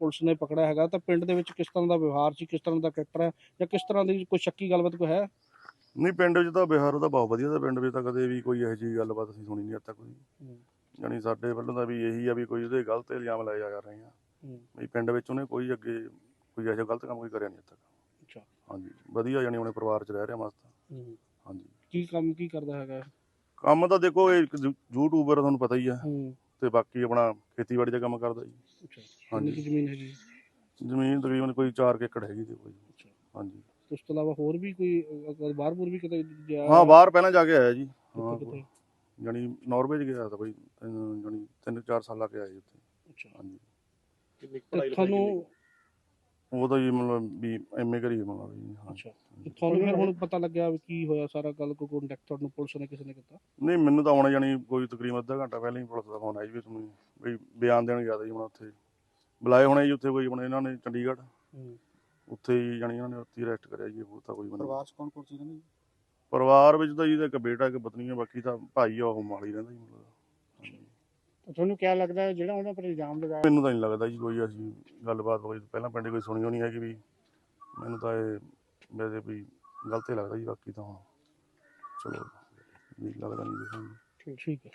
Police ਨੇ ਪਕੜਿਆ ਹੈਗਾ ਤਾਂ ਪਿੰਡ ਦੇ ਵਿੱਚ ਕਿਸ ਤਰ੍ਹਾਂ ਦਾ ਵਿਵਹਾਰ ਸੀ ਕਿਸ ਤਰ੍ਹਾਂ ਦਾ ਕਰੈਕਟਰ ਹੈ ਜਾਂ ਕਿਸ ਤਰ੍ਹਾਂ ਦੀ ਕੋਈ ਸ਼ੱਕੀ ਗੱਲਬਾਤ ਕੋਈ ਹੈ? ਨਹੀਂ ਪਿੰਡ ਵਿੱਚ ਤਾਂ ਬਿਹਾਰ ਉਹਦਾ ਬਹੁਤ ਵਧੀਆ ਦਾ ਪਿੰਡ ਵਿੱਚ ਤਾਂ ਕਦੇ ਵੀ ਕੋਈ ਇਹੋ ਜਿਹੀ ਗੱਲਬਾਤ ਅਸੀਂ ਸੁਣੀ ਨਹੀਂ ਅੱਜ ਤੱਕ ਕੋਈ। ਯਾਨੀ ਸਾਡੇ ਵੱਲੋਂ ਤਾਂ ਵੀ ਇਹੀ ਆ ਵੀ ਕੋਈ ਉਹਦੇ ਗਲਤ ਇਲਜ਼ਾਮ ਲਾਏ ਜਾ ਰਹੇ ਆ। ਵੀ ਪਿੰਡ ਵਿੱਚ ਉਹਨੇ ਕੋਈ ਅੱਗੇ ਕੋਈ ਜਿਹਾ ਗਲਤ ਕੰਮ ਕੋਈ ਕਰਿਆ ਨਹੀਂ ਅੱਜ ਤੱਕ। ਅੱਛਾ। ਹਾਂਜੀ ਵਧੀਆ ਯਾਨੀ ਉਹਨੇ ਪਰਿਵਾਰ 'ਚ ਰਹਿ ਰਿਹਾ ਮਸਤ। ਹਾਂਜੀ। ਕੀ ਕੰਮ ਕੀ ਕਰਦਾ ਹੈਗਾ? ਕੰਮ ਤਾਂ ਦੇਖੋ ਇਹ ਯੂਟਿਊਬਰ ਤੁਹਾਨੂੰ ਪਤਾ ਹੀ ਆ। ਤੇ ਬਾਕੀ ਆਪਣਾ ਖੇਤੀਬਾੜੀ ਦਾ ਕੰਮ ਕਰਦਾ ਜੀ। ਅੱਛਾ। ਹਾਂਜੀ। ਕਿੰਨੀ ਕੁ ਜ਼ਮੀਨ ਹੈਗੀ ਜ਼ਮੀਨ ਤਕਰੀਬਨ ਕੋਈ 4 ਏਕੜ ਹੈਗੀ ਤੇ ਕੋਈ। ਅੱਛਾ। ਹਾਂਜੀ। ਉਸ ਤੋਂ ਇਲਾਵਾ ਹੋਰ ਵੀ ਕੋਈ ਅ, ਬਾਹਰ ਬੂਰ ਵੀ ਕਿਤੇ ਗਿਆ ਹਾਂ ਬਾਹਰ ਪਹਿਲਾਂ ਜਾ ਕੇ ਆਇਆ ਜੀ। ਹਾਂ ਕਿੱਥੇ ਕਿੱਥੇ? ਯਾਨੀ ਨਾਰਵੇ 'ਚ ਗਿਆ ਤਾਂ ਬਈ ਯਾਨੀ 3-4 ਸਾਲ ਲਾ ਕੇ ਆਇਆ ਜੀ ਉੱਥੇ। ਅੱਛਾ। ਹਾਂਜੀ। ਤੇ ਤੁਹਾਨੂੰ ਉਹ ਤਾਂ ਜੀ ਮਤਲਬ ਵੀ ਐਮਏ ਕਰੀ ਮਤਲਬ ਜੀ ਹਾਂ। ਅੱਛਾ। ਤੇ ਤੁਹਾਨੂੰ ਫਿਰ ਹੁਣ ਪਤਾ ਲੱਗਿਆ ਵੀ ਕੀ ਹੋਇਆ ਸਾਰਾ ਗੱਲ ਕੋਈ ਕੰਟੈਕਟ ਤੁਹਾਨੂੰ ਪੁਲਿਸ ਨੇ ਕਿਸੇ ਨੇ ਕੀਤਾ? ਨਹੀਂ ਮੈਨੂੰ ਤਾਂ ਆਉਣਾ ਜਾਣੀ ਕੋਈ ਤਕਰੀਬਨ ਅੱਧਾ ਘੰਟਾ ਪਹਿਲਾਂ ਹੀ ਪੁਲਿਸ ਦਾ ਫੋਨ ਆਇਆ ਜੀ ਵੀ ਤੁਹਾਨੂੰ ਵੀ ਬਿਆਨ ਦੇਣ ਗਿਆ ਤਾ ਜੀ ਹੁਣ ਉੱਥੇ। ਬੁਲਾਏ ਹੋਣੇ ਜੀ ਉੱਥੇ ਕੋਈ ਆਪਣੇ ਇਹਨਾਂ ਨੇ ਚੰਡੀਗੜ੍ਹ। ਹੂੰ। ਉੱਥੇ ਹੀ ਜਾਣੀ ਇਹਨਾਂ ਨੇ ਉੱਥੇ ਅਰੈਸਟ ਕਰਿਆ ਜੀ ਉਹ ਤਾਂ ਕੋਈ ਬੰਦਾ ਪਰਿਵਾਰ ਚ ਕੌਣ ਕੌਣ ਸੀ ਇਹਨਾਂ ਦੇ ਪਰਿਵਾਰ ਵਿੱਚ ਤਾਂ ਜੀ ਇਹਦਾ ਇੱਕ ਬੇਟਾ ਇੱਕ ਪਤਨੀ ਹੈ ਬਾਕੀ ਤਾਂ ਭਾਈ ਆ ਉਹ ਮਾਲੀ ਰਹਿੰਦਾ ਜੀ ਮਤਲਬ। ਤੁਹਾਨੂੰ ਕੀ ਲੱਗਦਾ ਹੈ ਜਿਹੜਾ ਉਹਨਾਂ ਪਰ ਇਲਜ਼ਾਮ ਲਗਾਇਆ? ਮੈਨੂੰ ਤਾਂ ਨਹੀਂ ਲੱਗਦਾ ਜੀ ਕੋਈ ਅਸੀਂ ਗੱਲਬਾਤ ਕੋਈ ਪਹਿਲਾਂ ਪਿੰਡ ਕੋਈ ਸੁਣੀ ਹੋਣੀ ਹੈ ਕਿ ਵੀ ਮੈਨੂੰ ਤਾਂ ਇਹ ਵੈਸੇ ਵੀ ਗਲਤ ਹੀ ਲੱਗਦਾ ਜੀ ਬਾਕੀ ਤਾਂ ਚਲੋ ਵੀ ਲੱਗਦਾ ਨਹੀਂ ਜੀ ਸਾਨੂੰ। ਠੀਕ ਹੈ।